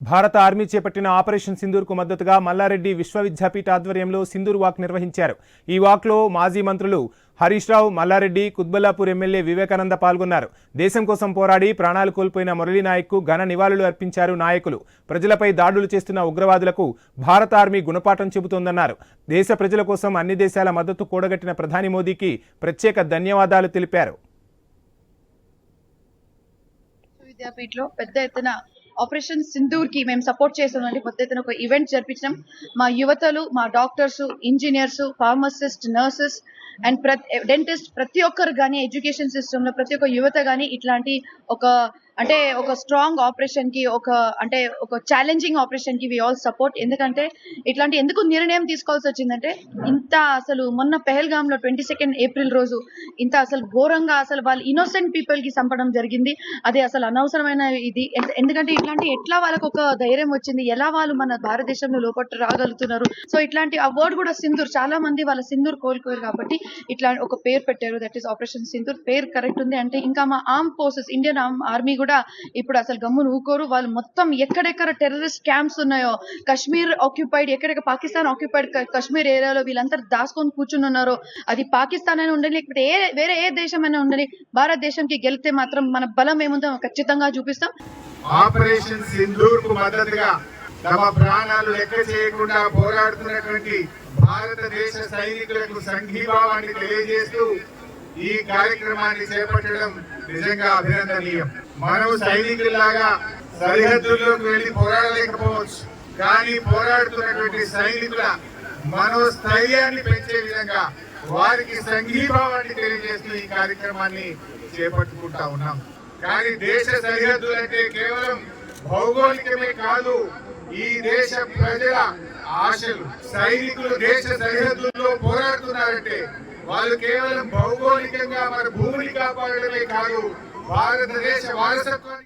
భారత ఆర్మీ చేపట్టిన ఆపరేషన్ సింధూర్కు మద్దతుగా మల్లారెడ్డి విశ్వవిద్యాపీఠ ఆధ్వర్యంలో సింధూర్ వాక్ నిర్వహించారు. ఈ వాక్లో మాజీ మంత్రులు హరీష్ రావు మల్లారెడ్డి కుద్బల్లాపూర్ ఎమ్మెల్యే వివేకానంద పాల్గొన్నారు. దేశం కోసం పోరాడి ప్రాణాలు కోల్పోయిన మురళీ నాయక్కు ఘన నివాళులు అర్పించారు నాయకులు. ప్రజలపై దాడులు చేస్తున్న ఉగ్రవాదులకు భారత ఆర్మీ గుణపాఠం చెబుతోందన్నారు. దేశ ప్రజల కోసం అన్ని దేశాల మద్దతు కూడగట్టిన ప్రధాని మోదీకి ప్రత్యేక ధన్యవాదాలు తెలిపారు. విద్యాపీఠలో పెద్ద ఎత్తున ఆపరేషన్ సింధూర్కి మేము సపోర్ట్ చేసామండి పెద్ద ఎత్తున ఒక ఈవెంట్ జరిపించినాం. మా యువతలు మా doctors engineers pharmacist nurses and ప్రతి డెంటిస్ట్ ప్రతి ఒక్కరు కానీ ఎడ్యుకేషన్ సిస్టమ్లో ప్రతి ఒక్క యువత కానీ ఇట్లాంటి ఒక అంటే ఒక స్ట్రాంగ్ ఆపరేషన్కి ఒక అంటే ఒక ఛాలెంజింగ్ ఆపరేషన్కి వి ఆల్ సపోర్ట్ ఎందుకంటే ఇట్లాంటి ఎందుకు నిర్ణయం తీసుకోవాల్సి వచ్చిందంటే ఇంత అసలు మొన్న పెహల్గామ్లో ట్వంటీ సెకండ్ ఏప్రిల్ రోజు ఇంత అసలు ఘోరంగా అసలు వాళ్ళు ఇన్నోసెంట్ పీపుల్కి చంపడం జరిగింది. అది అసలు అనవసరమైన ఇది. ఎందుకంటే ఇట్లాంటి ఎట్లా వాళ్ళకు ఒక ధైర్యం వచ్చింది? ఎలా వాళ్ళు మన భారతదేశంలో లోపట్టు రాగలుగుతున్నారు? సో ఇట్లాంటి ఆ వర్డ్ కూడా సింధూర్ చాలా మంది వాళ్ళ సింధూర్ కోల్పోయారు కాబట్టి ఇట్లా ఒక పేరు పెట్టారు దట్ ఈస్ ఆపరేషన్ సింధూర్ పేరు కరెక్ట్ ఉంది అంటే ఇంకా మా arm forces Indian arm army కూడా ఇప్పుడు అసలు గమ్మును ఊకోరు. వాళ్ళు మొత్తం ఎక్కడెక్కడ టెర్రరిస్ట్ క్యాంప్స్ ఉన్నాయో కాశ్మీర్ ఆక్యుపైడ్ ఎక్కడెక్కడ పాకిస్తాన్ ఆక్యుపైడ్ కాశ్మీర్ ఏరియాలో వీళ్ళంతా దాచుకొని కూర్చుని ఉన్నారో అది పాకిస్తాన్ అయినా ఉండాలి లేకపోతే ఏ వేరే ఏ దేశం అయినా ఉండాలి భారతదేశంకి గెలిస్తే మాత్రం మన బలం ఏముందో ఖచ్చితంగా చూపిస్తాం. ఆపరేషన్ సింధూర్కు మద్దతుగా తమ ప్రాణాలు లెక్క చేయకుండా పోరాడుతున్నటువంటి భారతదేశ సైనికులకు సంఘీభావాన్ని తెలియజేస్తూ ఈ కార్యక్రమాన్ని చేపట్టడం నిజంగా అభినందనీయం. మనం సైనికుల్లాగా సరిహద్దుల్లోకి వెళ్ళి పోరాడలేకపోవచ్చు. కానీ పోరాడుతున్నటువంటి సైనికుల మనోస్థైర్యాన్ని పెంచే విధంగా వారికి సంఘీభావాన్ని తెలియజేస్తూ ఈ కార్యక్రమాన్ని చేపట్టుకుంటా ఉన్నాం. కానీ దేశ సరిహద్దులు అంటే కేవలం భౌగోళికమే కాదు ఈ దేశ ప్రజల ఆశలు సైనికులు దేశ సరిహద్దుల్లో పోరాడుతున్నారంటే వాళ్ళు కేవలం భౌగోళికంగా మన భూమిని కాపాడడమే కాదు భారతదేశ వారసత్వాన్ని